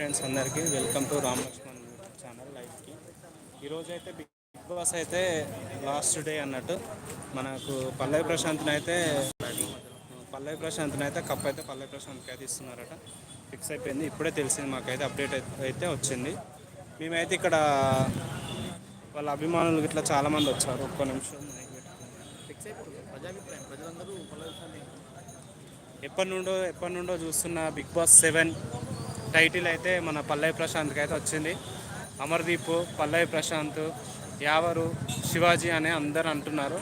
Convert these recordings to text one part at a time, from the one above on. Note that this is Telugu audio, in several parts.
ఫ్రెండ్స్ అందరికీ welcome to Ram Laxman channel లైవ్కి. ఈరోజు అయితే బిగ్ బాస్ అయితే లాస్ట్ డే అన్నట్టు మనకు పల్లవి ప్రశాంత్ని అయితే పల్లవి ప్రశాంత్ని అయితే కప్ అయితే పల్లవి ప్రశాంత్కి అయితే ఇస్తున్నారట. ఫిక్స్ అయిపోయింది. ఇప్పుడే తెలిసింది మాకైతే అప్డేట్ అయితే వచ్చింది. మేమైతే ఇక్కడ వాళ్ళ అభిమానులు ఇట్లా చాలామంది వచ్చారు. ఒక్క నిమిషం ఫిక్స్ అయిపోతుంది. ప్రజాభిప్రాయం ప్రజలందరూ పొలవలసింది ఎప్పటి నుండో ఎప్పటి నుండో చూస్తున్న బిగ్ బాస్ సెవెన్ టైటిల్ అయితే మన పల్లవి ప్రశాంత్కి అయితే వచ్చింది. అమర్దీప్ పల్లవి ప్రశాంత్ యావరు శివాజీ అని అందరు అంటున్నారు.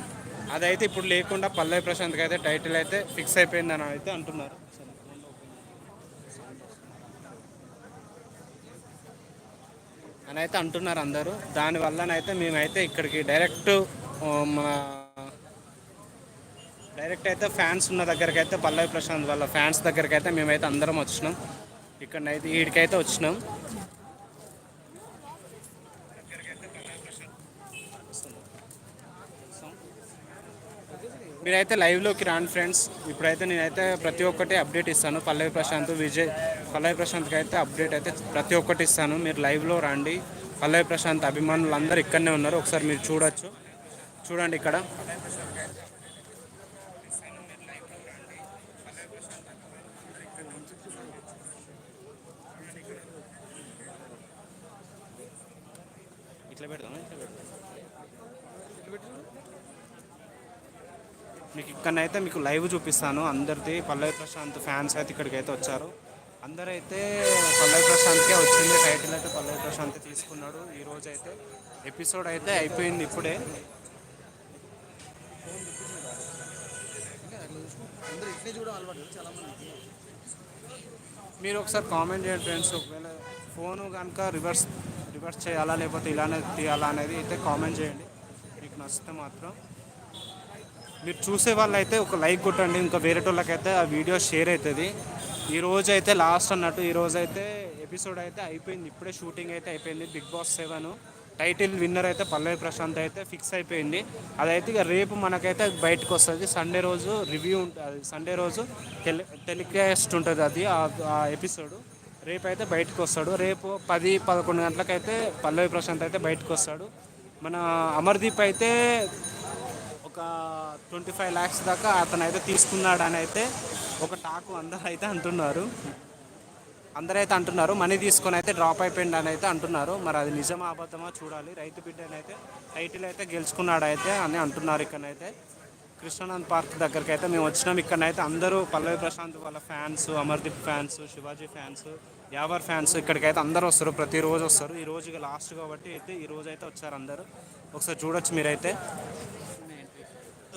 అదైతే ఇప్పుడు లేకుండా పల్లవి ప్రశాంత్కి అయితే టైటిల్ అయితే ఫిక్స్ అయిపోయిందని అయితే అంటున్నారు. అని అయితే అంటున్నారు అందరూ. దానివల్లనైతే మేమైతే ఇక్కడికి డైరెక్ట్ మన డైరెక్ట్ అయితే ఫ్యాన్స్ ఉన్న దగ్గరకైతే పల్లవి ప్రశాంత్ వాళ్ళ ఫ్యాన్స్ దగ్గరకైతే మేమైతే అందరం వచ్చినాం. ఇక్కడనైతే వీడికైతే వచ్చినాం. మీరైతే లైవ్లోకి రాండి ఫ్రెండ్స్ ఇప్పుడైతే నేనైతే ప్రతి ఒక్కటి అప్డేట్ ఇస్తాను. పల్లవి ప్రశాంత్ విజయ్ పల్లవి ప్రశాంత్కి అయితే అప్డేట్ అయితే ప్రతి ఒక్కటి ఇస్తాను. మీరు లైవ్లో రండి. పల్లవి ప్రశాంత్ అభిమానులు అందరూ ఇక్కడనే ఉన్నారు. ఒకసారి మీరు చూడొచ్చు. చూడండి ఇక్కడ. పెడదామా ఇట్లా పెడదాం మీకు ఇక్కడనైతే మీకు లైవ్ చూపిస్తాను. అందరిది పల్లవి ప్రశాంత్ ఫ్యాన్స్ అయితే ఇక్కడికి అయితే వచ్చారు. అందరైతే పల్లవి ప్రశాంత్కే వచ్చింది. టైటిల్ అయితే పల్లవి ప్రశాంత్ తీసుకున్నాడు. ఈరోజు అయితే ఎపిసోడ్ అయితే అయిపోయింది ఇప్పుడే. మీరు ఒకసారి కామెంట్ చేయండి ఫ్రెండ్స్. ఒకవేళ ఫోను కనుక రివర్స్ రివర్స్ చేయాలా లేకపోతే ఇలానే తీయాలా అనేది అయితే కామెంట్ చేయండి. మీకు నచ్చితే మాత్రం మీరు చూసే వాళ్ళు అయితే ఒక లైక్ కొట్టండి. ఇంకా వేరే వాళ్ళకైతే ఆ వీడియో షేర్ అవుతుంది. ఈ రోజు అయితే లాస్ట్ అన్నట్టు ఈ రోజు అయితే ఎపిసోడ్ అయితే అయిపోయింది. ఇప్పుడే షూటింగ్ అయితే అయిపోయింది. Big boss seven title winner అయితే పల్లవి ప్రశాంత్ అయితే ఫిక్స్ అయిపోయింది. అదైతే ఇక రేపు మనకైతే బయటకు వస్తుంది. సండే రోజు రివ్యూ ఉంటుంది సండే రోజు టెలి టెలికాస్ట్ ఉంటుంది అది ఆ- ఆ ఎపిసోడ్. రేపు అయితే బయటకు వస్తాడు. రేపు పది పదకొండు గంటలకైతే పల్లవి ప్రశాంత్ అయితే బయటకు వస్తాడు. మన అమర్దీప్ అయితే ఒక ట్వంటీ ఫైవ్ ల్యాక్స్ దాకా అతను అయితే తీసుకున్నాడు అని అయితే ఒక టాకు అందరూ అయితే అంటున్నారు. అందరైతే అంటున్నారు మనీ తీసుకొని అయితే డ్రాప్ అయిపోయింది అని అయితే అంటున్నారు. మరి అది నిజమా అబద్ధమా చూడాలి. రైతు బిడ్డనైతే టైటిల్ అయితే గెలుచుకున్నాడు అయితే అని అంటున్నారు ఇక్కడనైతే. కృష్ణానంద్ పార్క్ దగ్గరికి అయితే మేము వచ్చినాం. ఇక్కడనైతే అందరూ పల్లవి ప్రశాంత్ వాళ్ళ fans Amardeep fans Shivaji fans Yawar fans ఇక్కడికైతే అందరూ వస్తారు ప్రతిరోజు వస్తారు. ఈ రోజు లాస్ట్ కాబట్టి అయితే ఈ రోజు అయితే వచ్చారు అందరూ. ఒకసారి చూడొచ్చు మీరైతే.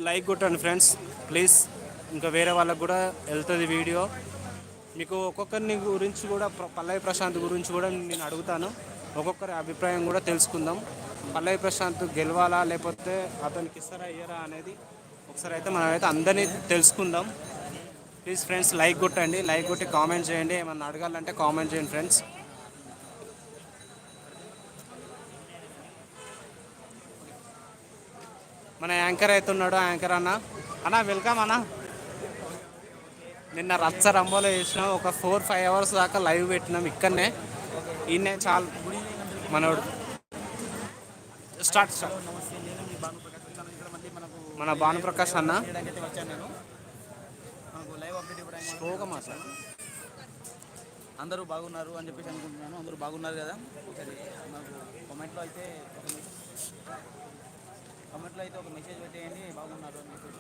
లైక్ కొట్టండి ఫ్రెండ్స్ ప్లీజ్ ఇంకా వేరే వాళ్ళకు కూడా వెళ్తుంది వీడియో మీకు ఒక్కొక్కరిని గురించి కూడా పల్లవి ప్రశాంత్ గురించి కూడా నేను అడుగుతాను. ఒక్కొక్కరి అభిప్రాయం కూడా తెలుసుకుందాం. పల్లవి ప్రశాంత్ గెలవాలా లేకపోతే అతనికి ఇస్తారా ఇయ్యరా అనేది ఒకసారి అయితే మనం అయితే అందరినీ తెలుసుకుందాం. ప్లీజ్ ఫ్రెండ్స్ లైక్ కొట్టండి లైక్ కొట్టి కామెంట్ చేయండి. ఏమన్నా అడగాలంటే కామెంట్ చేయండి ఫ్రెండ్స్. మన యాంకర్ అయితే ఉన్నాడు. ఆ యాంకర్ అన్న. అన్న వెల్కమ్ అన్న. నిన్న రచ్చ రంబోలో చేసినాం. ఒక ఫోర్ ఫైవ్ అవర్స్ దాకా లైవ్ పెట్టినాం ఇక్కడనే. ఈయనే చాలు మనోడు. Start start. మన భానుప్రకాష్ అన్న చేయడానికి అయితే వచ్చాను నేను మనకు స్లోగా మాట్లాడు అందరూ బాగున్నారు అని చెప్పేసి అనుకుంటున్నాను. అందరూ బాగున్నారు కదా? ఒకసారి నాకు కామెంట్లో అయితే ఒక కామెంట్లో అయితే ఒక మెసేజ్ పెట్టేయండి. బాగున్నారు అని చెప్పేసి.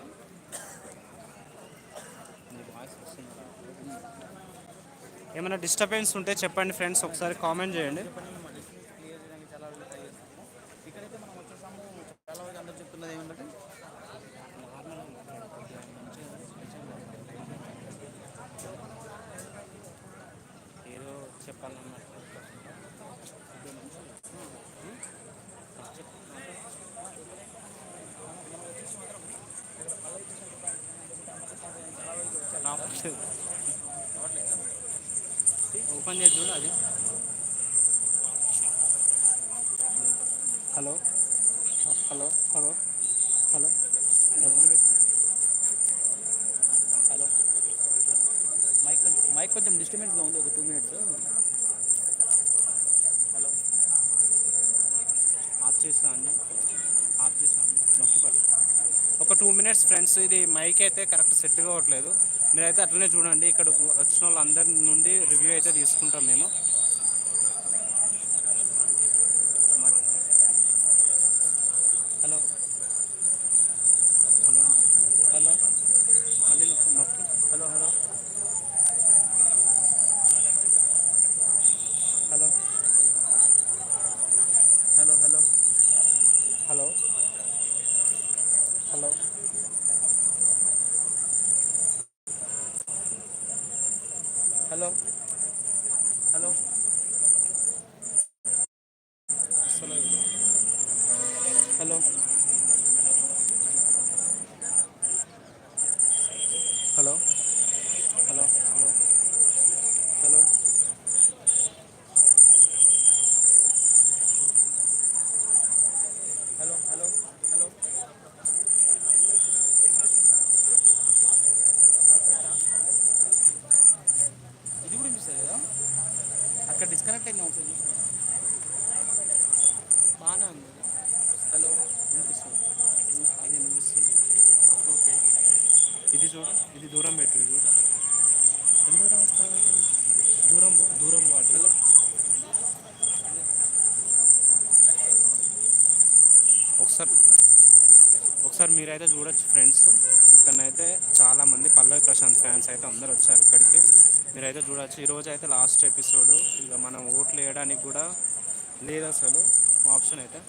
ఏమైనా డిస్టర్బెన్స్ ఉంటే చెప్పండి ఫ్రెండ్స్ ఒకసారి కామెంట్ చేయండి. ఓపెన్ చేసి చూడు అది. Hello. Hello hello hello. Hello. Mike mike కొంచెం డిస్టర్బెన్స్గా ఉంది ఒక టూ మినిట్స్. హలో. ఆఫ్ చేస్తాను ఆఫ్ నొక్కి నొక్కిపట్టు ఒక టూ మినిట్స్ ఫ్రెండ్స్ ఇది మైక్ అయితే కరెక్ట్ సెట్ కావట్లేదు. మీరైతే అట్లనే చూడండి. ఇక్కడ వచ్చిన వాళ్ళందరి నుండి రివ్యూ అయితే తీసుకుంటాం మేము. Hello. డిస్కనెక్ట్ అయింది ఒకసారి చూసుకో. బాగానే ఉంది. హలో వినిపిస్తుంది. అది వినిపిస్తుంది. ఓకే. ఇది చూడు ఇది దూరం పెట్టు ఇది చూడు. ఎంత దూరం? దూరం పో దూరం పో అటు. ఒకసారి ఒకసారి మీరైతే చూడొచ్చు ఫ్రెండ్స్. ఇక్కడనైతే చాలామంది పల్లవి ప్రశాంత్ ఫ్యాన్స్ అయితే అందరు వచ్చారు ఇక్కడికి. మీరైతే చూడొచ్చు. ఈరోజు అయితే లాస్ట్ ఎపిసోడ్. ఇక మనం ఓట్లు వేయడానికి కూడా లేదు అసలు. ఆప్షన్ అయితే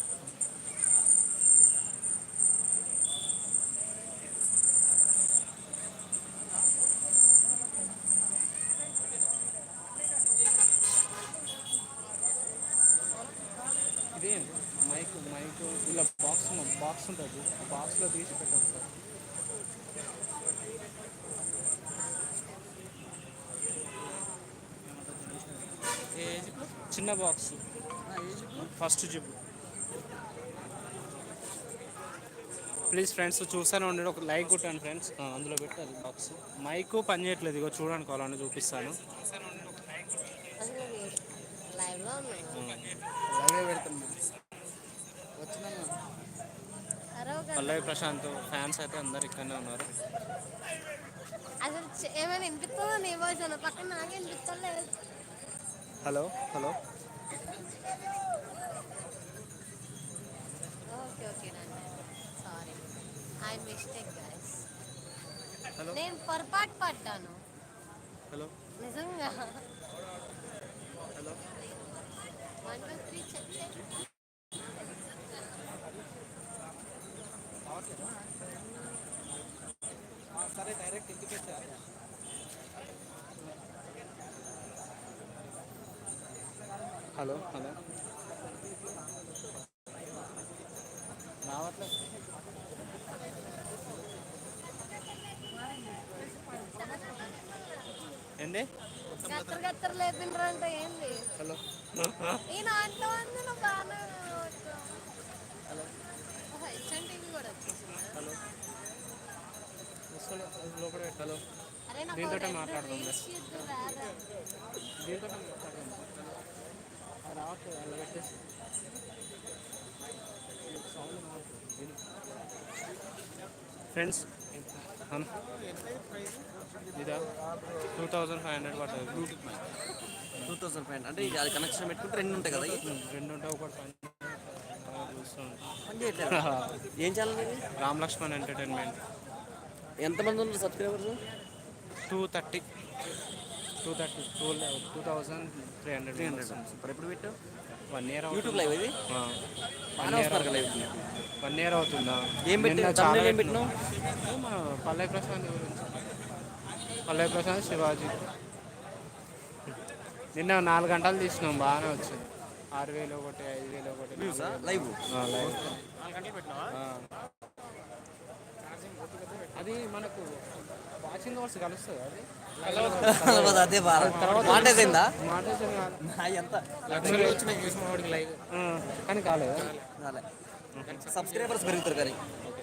ఇదే మైక్ మైక్ ఇలా బాక్స్ బాక్స్ ఉంటుంది ఆ బాక్స్లో తీసి పెట్టారు సార్ ఏ ఏజ్ ఇప్పుడు చిన్న box. First zip please friends చూస్తూనే ఉండండి ఒక లైక్ కొట్టండి ఫ్రెండ్స్. అందులో పెట్టాలి బాక్స్. మైక్ పని చేయట్లేదు ఇగో చూడండి కావాలని చూపిస్తాను. పల్లవి ప్రశాంత్ ఫ్యాన్స్ అయితే అందరు ఇక్కడనే ఉన్నారు. అసలు ఏమైనా వినిపిస్తుందో నీ వాయిస్ అన్న? పక్కన నాకే వినిపిస్తలేదు. Hello hello. ఓకే ఓకే నాన్న సారీ ఐ మిస్టేక్ గైస్ నేను పొరపాటు పడ్డాను. హలో నిజంగా? హలో వన్ టూ త్రీ చేయి. సరే డైరెక్ట్ ఇంటికి వచ్చారు హలో హలో. రావట్లేదు హలో. హలో. హలో. దీంతో మాట్లాడుతుంది దీంతో మాట్లాడుతుంది అది రావట్లేదు అలా పెట్టేసి ఫ్రెండ్స్ ఇదా టూ థౌజండ్ ఫైవ్ హండ్రెడ్ పడుతుంది బ్లూటూత్ టూ థౌసండ్ ఫైవ్ అంటే ఇది అది కనెక్షన్ పెట్టుకుంటే రెండు ఉంటాయి కదా? రెండు ఉంటాయి ఒకటి పని ఏం ఛానల్ ఇది? రామ్ లక్ష్మణ్ ఎంటర్టైన్మెంట్. ఎంతమంది ఉన్నారు subscribers? Two thirty. Two thirty two two thousand three hundred three hundred ఇప్పుడు ఎప్పుడు పెట్టావు? వన్ ఇయర్ యూట్యూబ్ లైవ్ ఇది? బాగానే వస్తున్నారు కదా లైవ్ వన్ ఇయర్ అవుతుందా? ఏం పెట్టి నిన్న thumbnail చాలా ఏం పెట్టినావు? ఏమో, పల్లవి ప్రశాంత్ గురించి. పల్లవి ప్రశాంత్ శివాజీ. నిన్న నాలుగు గంటలు తీసినాం బాగానే వచ్చింది. ఆరు వేలు ఒకటి ఐదు వేలు ఒకటి లైవ్ లైవ్. అది మనకు వాచింగ్ అవర్స్ కలుస్తుంది అది? అదే కాదు. నా ఎంత? కానీ కాలేదు సబ్స్క్రైబర్స్ పెరుగుతారు కానీ.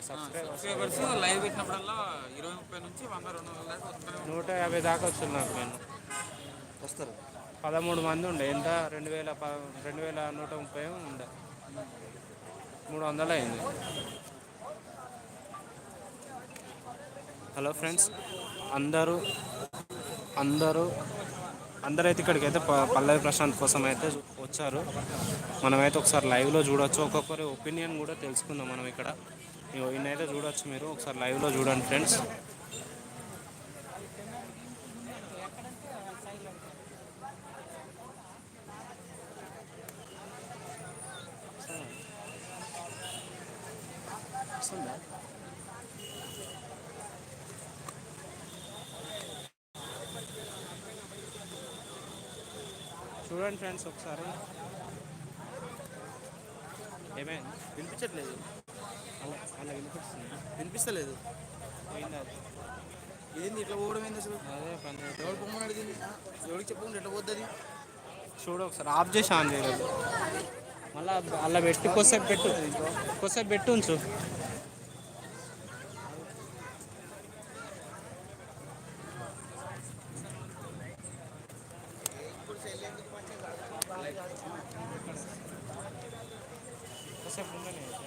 సబ్స్క్రైబర్స్. లైవ్ పెట్టినప్పుడల్లా ఇరవై ముప్పై నుంచి వంద రెండు వందల దాకా వస్తూనే ఉంటారు. నూట యాభై దాకా వచ్చింది నాకు నేను వస్తారు. పదమూడు మంది ఉండే. ఎంత? రెండు వేల ప రెండు వేల నూట ముప్పై ఉండే. మూడు వందలు అయింది. హలో ఫ్రెండ్స్ అందరూ అందరూ అందరైతే ఇక్కడికి అయితే ప- పల్లవి ప్రశాంత్ కోసం అయితే వచ్చారు. మనమైతే ఒకసారి లైవ్లో చూడొచ్చు. ఒక్కొక్కరి ఒపీనియన్ కూడా తెలుసుకుందాం మనం ఇక్కడ. ఇగో ఈయనైతే చూడొచ్చు మీరు. ఒకసారి లైవ్లో చూడండి ఫ్రెండ్స్. చూడండి ఫ్రెండ్స్ ఒకసారి. ఏమైంది వినిపించట్లేదు. అలా అలా వినిపిస్తుంది. వినిపిస్తలేదు. పోయిందా? ఏంది ఇట్లా పోవడం ఏంది అసలు? అదే పని ఎవరు పొమ్మని అడిగింది ఎవరికి చెప్పకుండా ఎట్లా పోతుంది చూడు ఒకసారి ఆఫ్ చేసి ఆన్ చేయలేదు. మళ్ళీ అలా పెట్టి కొద్దిసేపు పెట్టు కొద్దిసేపు పెట్టు ఉంచు కొద్దిసేపు ఉండని అయితే.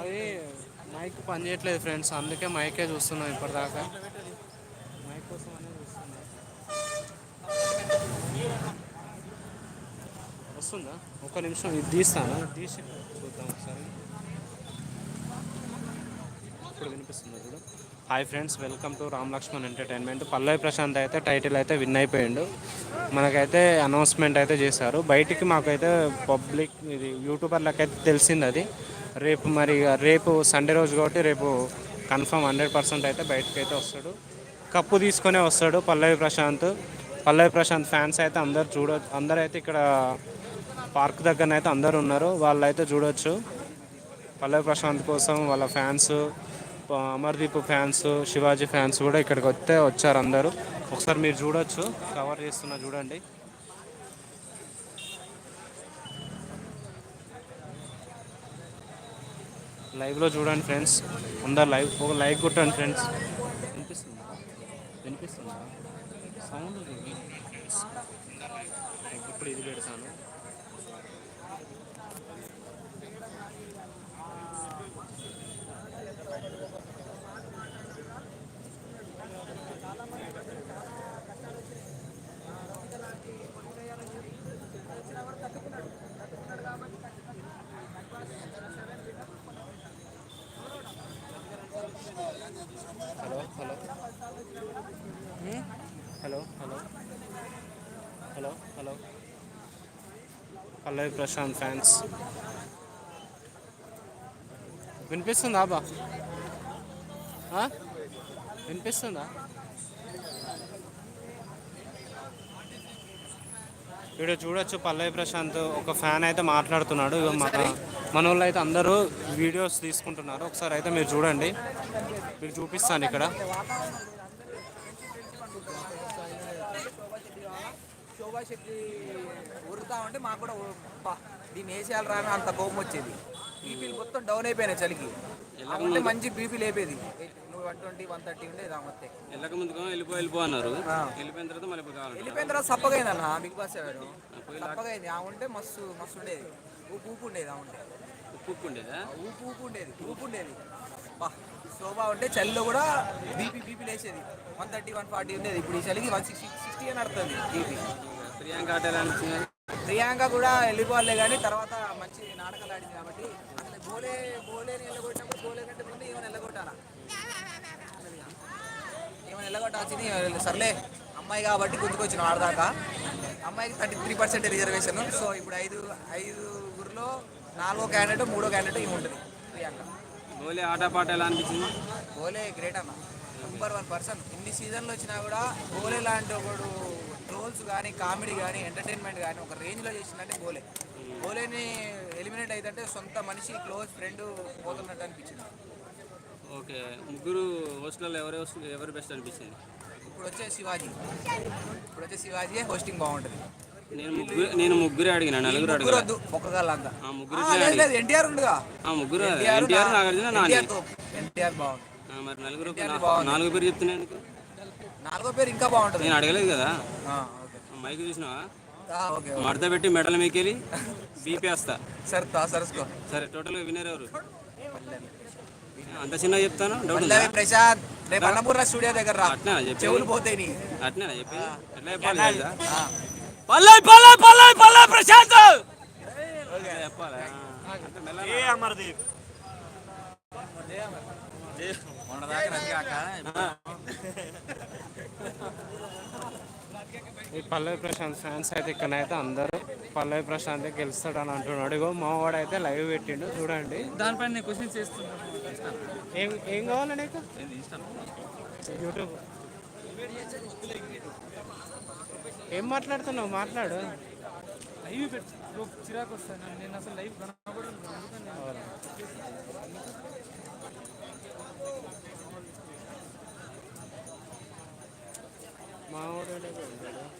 అది మైక్ పని చేయట్లేదు ఫ్రెండ్స్ అందుకే మైకే చూస్తున్నాం ఇప్పటిదాకా. మైక్ కోసం అనేది చూస్తున్నాం. వస్తుందా? ఒక నిమిషం ఇది తీస్తాను? తీసి చూద్దాం ఒకసారి. ఇప్పుడు వినిపిస్తుంది ఇప్పుడు hi friends welcome to Ram Laxman entertainment. Pallavi Prashanth అయితే టైటిల్ అయితే విన్ అయిపోయిండు. మనకైతే అనౌన్స్మెంట్ అయితే చేశారు. బయటికి మాకైతే పబ్లిక్ ఇది యూట్యూబర్లకైతే తెలిసింది అది. రేపు మరి ఇక రేపు సండే రోజు కాబట్టి రేపు కన్ఫర్మ్ హండ్రెడ్ పర్సెంట్ అయితే బయటకు అయితే వస్తాడు. కప్పు తీసుకునే వస్తాడు పల్లవి ప్రశాంత్. పల్లవి ప్రశాంత్ ఫ్యాన్స్ అయితే అందరు చూడ అందరూ అయితే ఇక్కడ పార్క్ దగ్గర అయితే అందరు ఉన్నారు. వాళ్ళు అయితే చూడొచ్చు. పల్లవి ప్రశాంత్ కోసం వాళ్ళ fans Amardeep fans Shivaji fans కూడా ఇక్కడికి వస్తే వచ్చారు అందరూ. ఒకసారి మీరు చూడొచ్చు. కవర్ చేస్తున్నా చూడండి. లైవ్లో చూడండి ఫ్రెండ్స్. అందరు లైవ్? ఒక లైక్ కొట్టండి ఫ్రెండ్స్. వినిపిస్తుందా? వినిపిస్తుందా? సౌండ్ ఇప్పుడు ఇది పెడతాను hello hello hello hello hello hello Pallavi Prashanth fans. వినిపిస్తుందా బా? వినిపిస్తుందా? వీడియో చూడొచ్చు పల్లవి ప్రశాంత్ ఒక ఫ్యాన్ అయితే మాట్లాడుతున్నాడు. మన మన వాళ్ళు అయితే అందరూ వీడియోస్ తీసుకుంటున్నారు. ఒకసారి అయితే మీరు చూడండి. మీకు చూపిస్తాను ఇక్కడ. శోభా శెట్టి ఉరుతా ఉంటే మాకు కూడా దీన్ని వేసేయాలి రా అంత కోపం వచ్చేది. బీపీలు మొత్తం డౌన్ అయిపోయినాయి చలికి. ఉంటే మంచి బీపీ లేపేది. వన్ ట్వంటీ వన్ థర్టీ ఉండేది ఆ మొత్తం వెళ్ళక ముందుగా వెళ్ళిపో వెళ్ళిపో అన్నారు. వెళ్ళిపోయిన తర్వాత మళ్ళీ ఇప్పుడు కావాలి వెళ్ళిపోయిన తర్వాత సప్పగైంది అన్న బిగ్ బాస్ సెవెన్ సప్పగైంది. ఆ ఉంటే మస్తు మస్తు ఉండేది. ఊపు ఊపు ఉండేది ఆ ఉంటే. ఉప్పు ఉప్పు ఉండేదా? ఊపు ఊపు ఉండేది. ఊపు ఉండేది. బా శోభా ఉంటే చలిలో కూడా బీపీ బీపీ లేచేది. వన్ థర్టీ వన్ ఫార్టీ ఉండేది. ఇప్పుడు ఈ చలికి వన్ సిక్స్టీ సిక్స్టీ అని నడుతుంది బీపీ. ప్రియాంక ప్రియాంక కూడా వెళ్ళిపోలే కానీ తర్వాత మంచి నాటకాలు ఆడింది కాబట్టి అసలు గోలే గోలేని వెళ్ళగొట్టినప్పుడు గోలే కంటే ముందు ఏమైనా వెళ్ళగొట్టాలా? ఏమైనా వెళ్ళగొట్టాల్సింది సర్లే అమ్మాయి కాబట్టి గుర్తుకొచ్చిన ఆడదాకా. అమ్మాయికి thirty three percent reservation. So ఇప్పుడు ఐదు ఐదుగురిలో నాలుగో క్యాండిడేట్ మూడో క్యాండిడేట్ ఇవి ఉంటుంది ప్రియాంక. గోలీ ఆట పాట ఎలా అనిపించింది? గోలే గ్రేట్ అన్న. నెంబర్ వన్ పర్సన్ ఇన్ని సీజన్లు వచ్చినా కూడా గోలే లాంటి ఒకడు ట్రోల్స్ కానీ కామెడీ కానీ ఎంటర్టైన్మెంట్ కానీ ఒక రేంజ్లో చేసిందంటే గోలే. గోలేని ఎలిమినేట్ అయితే సొంత మనిషి క్లోజ్ ఫ్రెండ్ పోతున్నట్టు అనిపించింది. ఓకే. ముగ్గురు హోస్టల్లో ఎవరు ఎవరు బెస్ట్ అనిపించింది ఇప్పుడు వచ్చే శివాజీ. ఇప్పుడు వచ్చే శివాజీ హోస్టింగ్ బాగుంటుంది. నేను ముగ్గురు నేను ముగ్గురే అడిగిన నలుగురు వద్దు ఒక్కగాళ్ళంతా. ఆ ముగ్గురు లేదు ఎన్టీఆర్ ఉండుగా. ఆ ముగ్గురు ఎన్టీఆర్ నాగార్జున నాని. ఎన్టీఆర్ బాగుంది. మరి నలుగురు. నాలుగు పేరు చెప్తున్నాను నాలుగో పేరు ఇంకా బాగుంటుంది. నేను అడగలేదు కదా? మైక్ చూసినావా ఆ, ఓకే మడత పెట్టి మెడల మీకెళ్ళి బీపీ వస్తా. సరే తా సరసుకో సరే టోటల్గా వినర్ ఎవరు? అంత చిన్న చెప్తాను డౌట్ ప్రశాంత్ రేపు అన్నపూర్ణ స్టూడియో దగ్గర రా. అట్నా చెప్పి చెవులు పోతాయి అట్నేనా చెప్పి ఎట్లా చెప్పాలి. పల్లవి పల్లవి పల్లవి పల్లవి ప్రశాంత్! చెప్పాలా. ఈ పల్లవి ప్రశాంత్ ఫ్యాన్స్ అయితే ఇక్కడైతే అందరూ పల్లవి ప్రశాంత్ గెలుస్తాడని అంటున్నాడు. ఇగో మావాడు అయితే లైవ్ పెట్టిండు. చూడండి. దానిపైన నేను క్వశ్చన్స్ చేస్తున్నాను ఏం ఏం కావాలి నీకు? యూట్యూబ్. ఏం మాట్లాడుతున్నావు? మాట్లాడు. లైవ్ పెట్టి చిరాకు వస్తాను నేను అసలు లైవ్ మావాడు